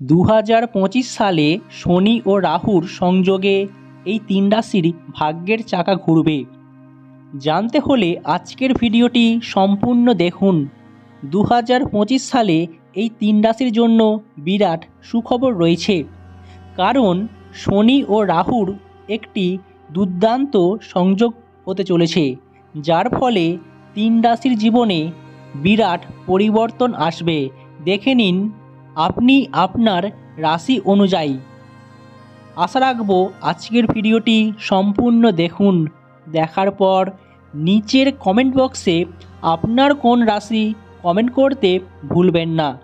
দু হাজার পঁচিশ সালে শনি ও রাহুর সংযোগে এই তিন রাশির ভাগ্যের চাকা ঘুরবে। জানতে হলে আজকের ভিডিওটি সম্পূর্ণ দেখুন। দু হাজার পঁচিশ সালে এই তিন রাশির জন্য বিরাট সুখবর রয়েছে। কারণ শনি ও রাহুর একটি দুর্দান্ত সংযোগ হতে চলেছে, যার ফলে তিন রাশির জীবনে বিরাট পরিবর্তন আসবে। দেখে নিন আপনি আপনার রাশি অনুযায়ী। আশা রাখব আজকের ভিডিওটি সম্পূর্ণ দেখুন। দেখার পর নিচের কমেন্ট বক্সে আপনার কোন রাশি কমেন্ট করতে ভুলবেন না।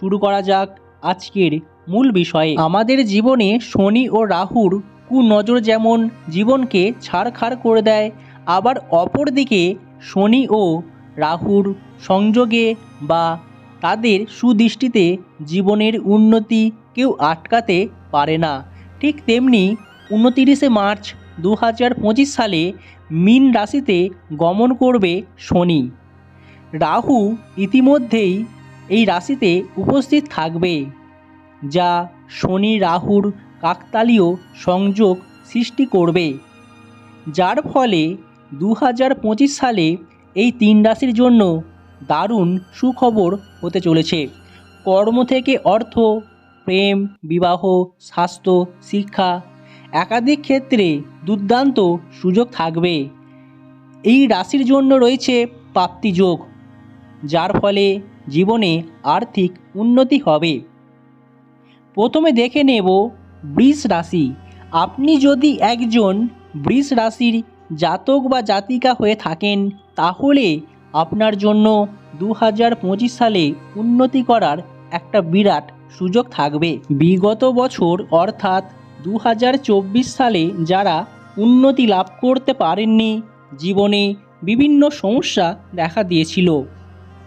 শুরু করা যাক আজকের মূল বিষয়ে। আমাদের জীবনে শনি ও রাহুর কুনজর যেমন জীবনকে ছাড়খাড় করে দেয়, আবার অপরদিকে শনি ও রাহুর সংযোগে বা তাদের সুদৃষ্টিতে জীবনের উন্নতি কেউ আটকাতে পারে না। ঠিক তেমনি উনতিরিশে মার্চ দু হাজার পঁচিশ সালে মিন রাশিতে গমন করবে শনি। রাহু ইতিমধ্যেই এই রাশিতে উপস্থিত থাকবে, যা শনি রাহুর কাকতালীয় সংযোগ সৃষ্টি করবে। যার ফলে দু হাজার পঁচিশ সালে এই তিন রাশির জন্য দারুণ সুখবর হতে চলেছে। কর্ম থেকে অর্থ, প্রেম, বিবাহ, স্বাস্থ্য, শিক্ষা একাধিক ক্ষেত্রে দুর্দান্ত সুযোগ থাকবে। এই রাশির জন্য রয়েছে প্রাপ্তিযোগ যার ফলে জীবনে আর্থিক উন্নতি হবে। প্রথমে দেখে নেব বৃষ রাশি। আপনি যদি একজন বৃষ রাশির জাতক বা জাতিকা হয়ে থাকেন, তাহলে আপনার জন্য দু হাজার পঁচিশ সালে উন্নতি করার একটা বিরাট সুযোগ থাকবে। বিগত বছর অর্থাৎ দু হাজার চব্বিশ সালে যারা উন্নতি লাভ করতে পারেননি, জীবনে বিভিন্ন সমস্যা দেখা দিয়েছিল।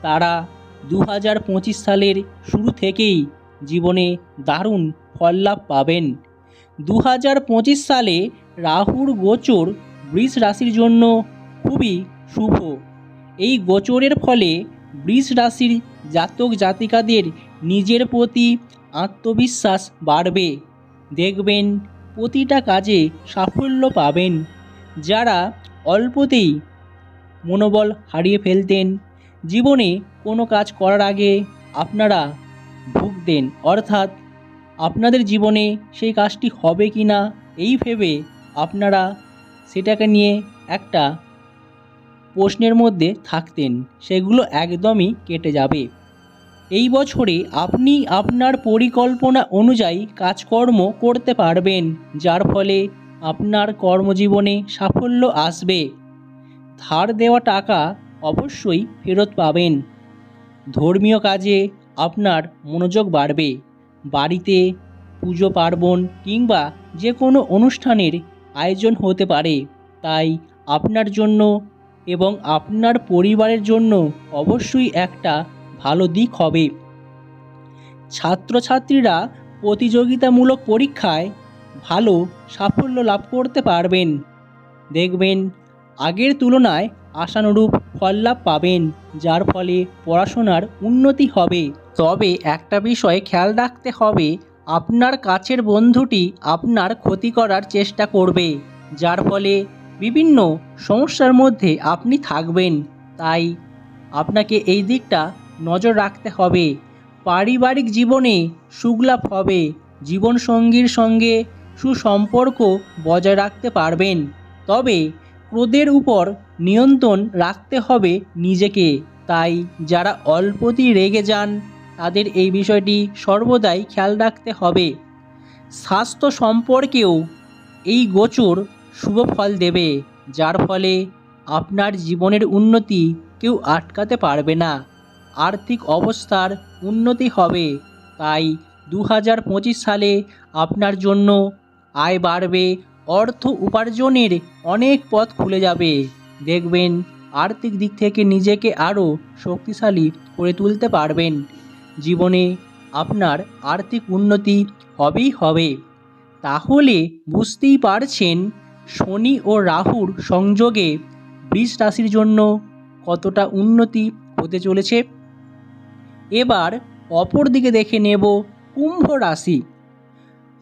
তারা দু হাজার পঁচিশ সালের শুরু থেকেই জীবনে দারুণ ফল লাভ পাবেন। দু হাজার পঁচিশ সালে রাহুর গোচর বৃষ রাশির জন্য খুবই শুভ। এই গোচরের ফলে বৃষ রাশির জাতক জাতিকাদের নিজের প্রতি আত্মবিশ্বাস বাড়বে। দেখবেন প্রতিটা কাজে সাফল্য পাবেন। যারা অল্পতেই মনোবল হারিয়ে ফেলতেন, জীবনে কোনো কাজ করার আগে আপনারা ভুগতেন। অর্থাৎ আপনাদের জীবনে সেই কাজটি হবে কি না এই ভেবে আপনারা সেটাকে নিয়ে একটা প্রশ্নের মধ্যে থাকতেন, সেগুলো একদমই কেটে যাবে। এই বছরে আপনি আপনার পরিকল্পনা অনুযায়ী কাজকর্ম করতে পারবেন, যার ফলে আপনার কর্মজীবনে সাফল্য আসবে। ধার দেওয়া টাকা অবশ্যই ফেরত পাবেন। ধর্মীয় কাজে আপনার মনোযোগ বাড়বে। বাড়িতে পুজো পার্বণ কিংবা যে কোনো অনুষ্ঠানের আয়োজন হতে পারে। তাই আপনার জন্য এবং আপনার পরিবারের জন্য অবশ্যই একটা ভালো দিক হবে। ছাত্রছাত্রীরা প্রতিযোগিতামূলক পরীক্ষায় ভালো সাফল্য লাভ করতে পারবেন। দেখবেন, আগের তুলনায় আশানুরূপ ফল লাভ পাবেন, যার ফলে পড়াশোনার উন্নতি হবে। তবে একটা বিষয়ে খেয়াল রাখতে হবে, আপনার কাছের বন্ধুটি আপনার ক্ষতি করার চেষ্টা করবে, যার ফলে বিভিন্ন সমস্যার মধ্যে আপনি থাকবেন। তাই আপনাকে এই দিকটা নজর রাখতে হবে। পারিবারিক জীবনে সুখলাভ হবে। জীবনসঙ্গীর সঙ্গে সুসম্পর্ক বজায় রাখতে পারবেন। তবে ক্রোধের উপর নিয়ন্ত্রণ রাখতে হবে নিজেকে। তাই যারা অল্পতেই রেগে যান, তাদের এই বিষয়টি সর্বদাই খেয়াল রাখতে হবে। স্বাস্থ্য সম্পর্কেও এই গোচর শুভ ফল দেবে, যার ফলে আপনার জীবনের উন্নতি কেউ আটকাতে পারবে না। আর্থিক অবস্থার উন্নতি হবে, তাই দু হাজার পঁচিশ সালে আপনার জন্য আয় বাড়বে, অর্থ উপার্জনের অনেক পথ খুলে যাবে। দেখবেন, আর্থিক দিক থেকে নিজেকে আরও শক্তিশালী করে তুলতে পারবেন। জীবনে আপনার আর্থিক উন্নতি হবেই হবে। তাহলে বুঝতেই পারছেন শনি ও রাহুর সংযোগে বৃষ রাশির জন্য কতটা উন্নতি হতে চলেছে? এবার অপর দিকে দেখে নেব কুম্ভ রাশি।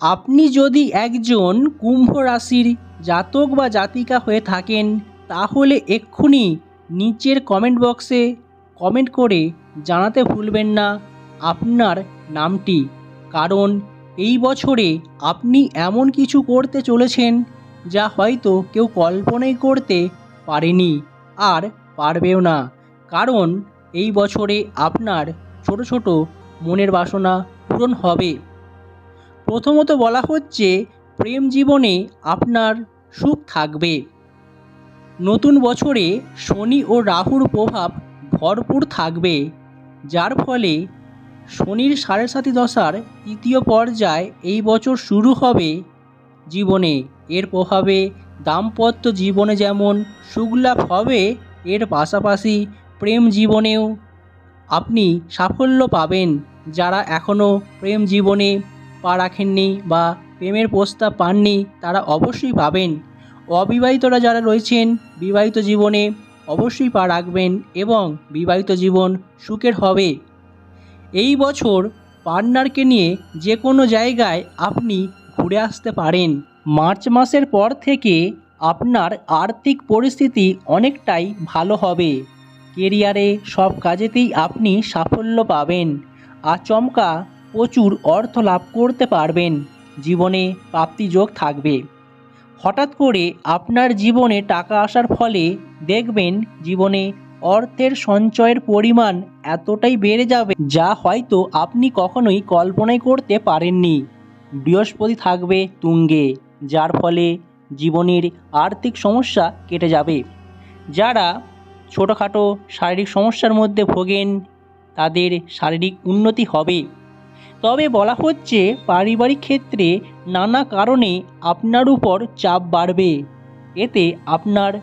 আপনি যদি একজন কুম্ভ রাশির জাতক বা জাতিকা হয়ে থাকেন, তাহলে এক্ষুনি নিচের কমেন্ট বক্সে কমেন্ট করে জানাতে ভুলবেন না আপনার নামটি। কারণ এই বছরে আপনি এমন কিছু করতে চলেছেন যা হয়তো কেউ কল্পনাই করতে পারেনি আর পারবেও না। কারণ এই বছরে আপনার ছোট ছোট মনের বাসনা পূরণ হবে। প্রথমত বলা হচ্ছে, প্রেম জীবনে আপনার সুখ থাকবে। নতুন বছরে শনি ও রাহুর প্রভাব ভরপুর থাকবে, যার ফলে শনির সাড়ে সাতি দশার তৃতীয় পর্যায় এই বছর শুরু হবে জীবনে। এর প্রভাবে দাম্পত্য জীবনে যেমন সুখলাভ হবে, এর পাশাপাশি প্রেম জীবনেও আপনি সাফল্য পাবেন। যারা এখনও প্রেম জীবনে পা রাখেননি বা প্রেমের প্রস্তাব পাননি, তারা অবশ্যই পাবেন। অবিবাহিতরা যারা রয়েছেন, বিবাহিত জীবনে অবশ্যই পা রাখবেন এবং বিবাহিত জীবন সুখের হবে। এই বছর পার্টনারকে নিয়ে যে কোনো জায়গায় আপনি ঘুরে আসতে পারেন। মার্চ মাসের পর থেকে আপনার আর্থিক পরিস্থিতি অনেকটাই ভালো হবে। কেরিয়ারে সব কাজেতেই আপনি সাফল্য পাবেন। আচমকা প্রচুর অর্থ লাভ করতে পারবেন। জীবনে প্রাপ্তিযোগ থাকবে। হঠাৎ করে আপনার জীবনে টাকা আসার ফলে দেখবেন জীবনে অর্থের সঞ্চয়ের পরিমাণ এতটাই বেড়ে যাবে, যা হয়তো আপনি কখনোই কল্পনাই করতে পারেননি। বৃহস্পতি থাকবে তুঙ্গে। যার ফলে জীবনের আর্থিক সমস্যা কেটে যাবে। যারা ছোটোখাটো শারীরিক সমস্যার মধ্যে ভোগেন, তাদের শারীরিক উন্নতি হবে। তবে বলা হচ্ছে, পারিবারিক ক্ষেত্রে নানা কারণে আপনার উপর চাপ বাড়বে। এতে আপনার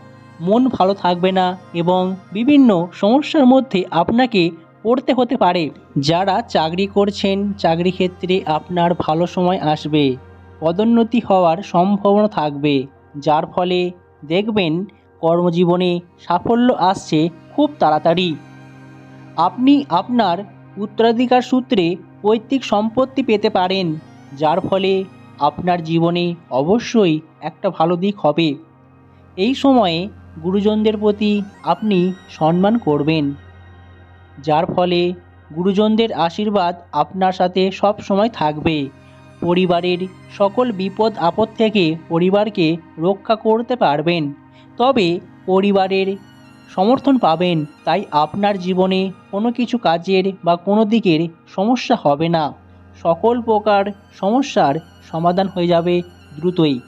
মন ভালো থাকবে না এবং বিভিন্ন সমস্যার মধ্যে আপনাকে পড়তে হতে পারে। যারা চাকরি করছেন, চাকরি ক্ষেত্রে আপনার ভালো সময় আসবে। পদোন্নতি হওয়ার সম্ভাবনা থাকবে, যার ফলে দেখবেন কর্মজীবনে সাফল্য আসছে খুব তাড়াতাড়ি। আপনি আপনার উত্তরাধিকার সূত্রে পৈতৃক সম্পত্তি পেতে পারেন, যার ফলে আপনার জীবনে অবশ্যই একটা ভালো দিক হবে। এই সময়ে গুরুজনদের প্রতি আপনি সম্মান করবেন, যার ফলে গুরুজনদের আশীর্বাদ আপনার সাথে সব সময় থাকবে। পরিবারের সকল বিপদ আপদ থেকে পরিবারকে রক্ষা করতে পারবেন। তবে পরিবারের সমর্থন পাবেন, তাই আপনার জীবনে কোনো কিছু কাজের বা কোনো দিকের সমস্যা হবে না। সকল প্রকার সমস্যার সমাধান হয়ে যাবে দ্রুতই।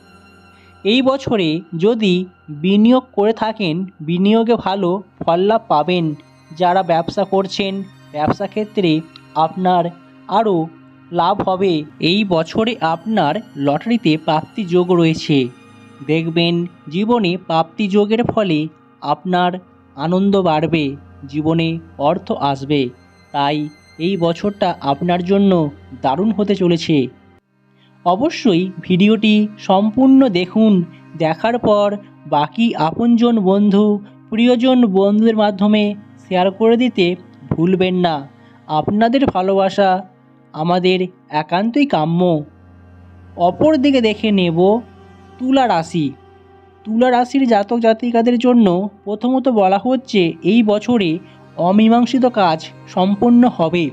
এই বছরে যদি বিনিয়োগ করে থাকেন, বিনিয়োগে ভালো ফল লাভ পাবেন। যারা ব্যবসা করছেন, ব্যবসা ক্ষেত্রে আপনার আরও লাভ হবে। এই বছরে আপনার লটারিতে প্রাপ্তি যোগ রয়েছে। দেখবেন, জীবনে প্রাপ্তি যোগের ফলে আপনার আনন্দ বাড়বে, জীবনে অর্থ আসবে। তাই এই বছরটা আপনার জন্য দারুণ হতে চলেছে। অবশ্যই ভিডিওটি সম্পূর্ণ দেখুন, দেখার পর বাকি আপনজন বন্ধু, প্রিয়জন বন্ধুদের মাধ্যমে শেয়ার করে দিতে ভুলবেন না। আপনাদের ভালোবাসা আমাদের একান্তই কাম্য। অপর দিকে দেখে নেব তুলা রাশি। তুলা রাশির জাতক জাতিকাদের জন্য প্রথমত বলা হচ্ছে এই বছরে অমীমাংসিত কাজ সম্পন্ন হবে।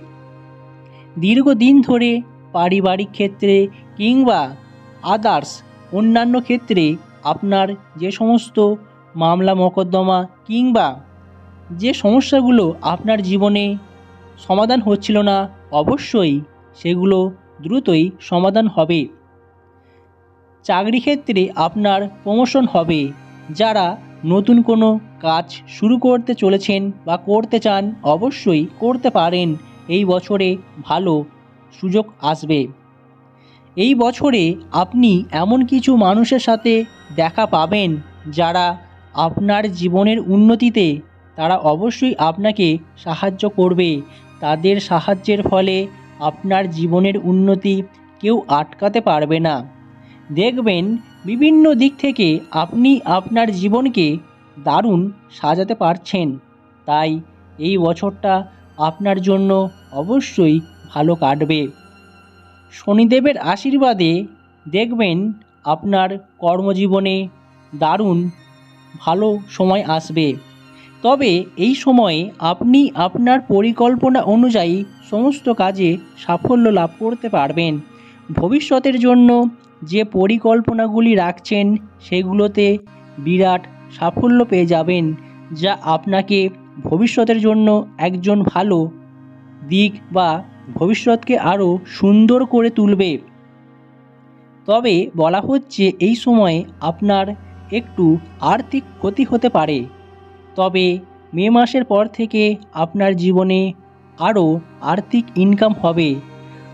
দীর্ঘদিন ধরে পারিবারিক ক্ষেত্রে কিংবা আদার্স অন্যান্য ক্ষেত্রে আপনার যে সমস্ত মামলা, মোকদ্দমা কিংবা যে সমস্যাগুলো আপনার জীবনে সমাধান হচ্ছিল না। অবশ্যই সেগুলো দ্রুতই সমাধান হবে। চাকরি ক্ষেত্রে আপনার প্রমোশন হবে। যারা নতুন কোনো কাজ শুরু করতে চলেছেন বা করতে চান, অবশ্যই করতে পারেন। এই বছরে ভালো সুযোগ আসবে। এই বছরে আপনি এমন কিছু মানুষের সাথে দেখা পাবেন যারা আপনার জীবনের উন্নতিতে তারা অবশ্যই আপনাকে সাহায্য করবে। তাদের সাহায্যের ফলে আপনার জীবনের উন্নতি কেউ আটকাতে পারবে না। দেখবেন, বিভিন্ন দিক থেকে আপনি আপনার জীবনকে দারুণ সাজাতে পারছেন। তাই এই বছরটা আপনার জন্য অবশ্যই ভালো কাটবে। শনিদেবের আশীর্বাদে দেখবেন, আপনার কর্মজীবনে দারুণ ভালো সময় আসবে। তবে এই সময়ে আপনি আপনার পরিকল্পনা অনুযায়ী সমস্ত কাজে সাফল্য লাভ করতে পারবেন। ভবিষ্যতের জন্য যে পরিকল্পনাগুলি রাখছেন, সেগুলোতে বিরাট সাফল্য পেয়ে যাবেন, যা আপনাকে ভবিষ্যতের জন্য একজন ভালো দিক বা ভবিষ্যৎকে আরও সুন্দর করে তুলবে। তবে বলা হচ্ছে এই সময়ে আপনার একটু আর্থিক ক্ষতি হতে পারে। তবে মে মাসের পর থেকে আপনার জীবনে আরও আর্থিক ইনকাম হবে।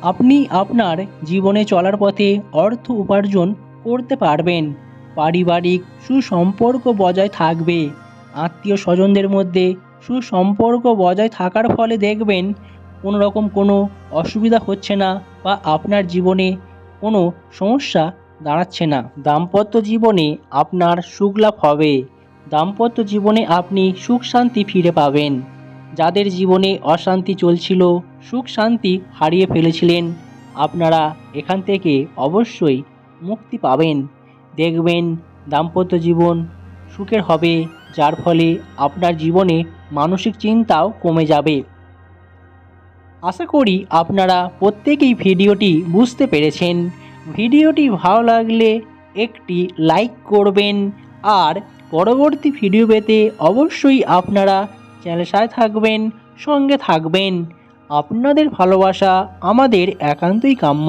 আপনি আপনার জীবনে চলার পথে অর্থ উপার্জন করতে পারবেন। পারিবারিক সুসম্পর্ক বজায় থাকবে। আত্মীয় স্বজনদের মধ্যে সুসম্পর্ক বজায় থাকার ফলে দেখবেন কোনো রকম কোনো অসুবিধা হচ্ছে না বা আপনার জীবনে কোনো সমস্যা দাঁড়াচ্ছে না। দাম্পত্য জীবনে আপনার সুখ লাভ হবে। দাম্পত্য জীবনে আপনি সুখ শান্তি ফিরে পাবেন। যাদের জীবনে অশান্তি চলছিল, সুখ শান্তি হারিয়ে ফেলেছিলেন, আপনারা এখান থেকে অবশ্যই মুক্তি পাবেন। দেখবেন দাম্পত্য জীবন সুখের হবে, যার ফলে আপনার জীবনে মানসিক চিন্তাও কমে যাবে। আশা করি আপনারা প্রত্যেকেই ভিডিওটি বুঝতে পেরেছেন। ভিডিওটি ভালো লাগলে একটি লাইক করবেন, আর পরবর্তী ভিডিও পেতে অবশ্যই আপনারা চ্যানেল সাথে থাকবেন, সঙ্গে থাকবেন। আপনাদের ভালোবাসা আমাদের একান্তই কাম্য।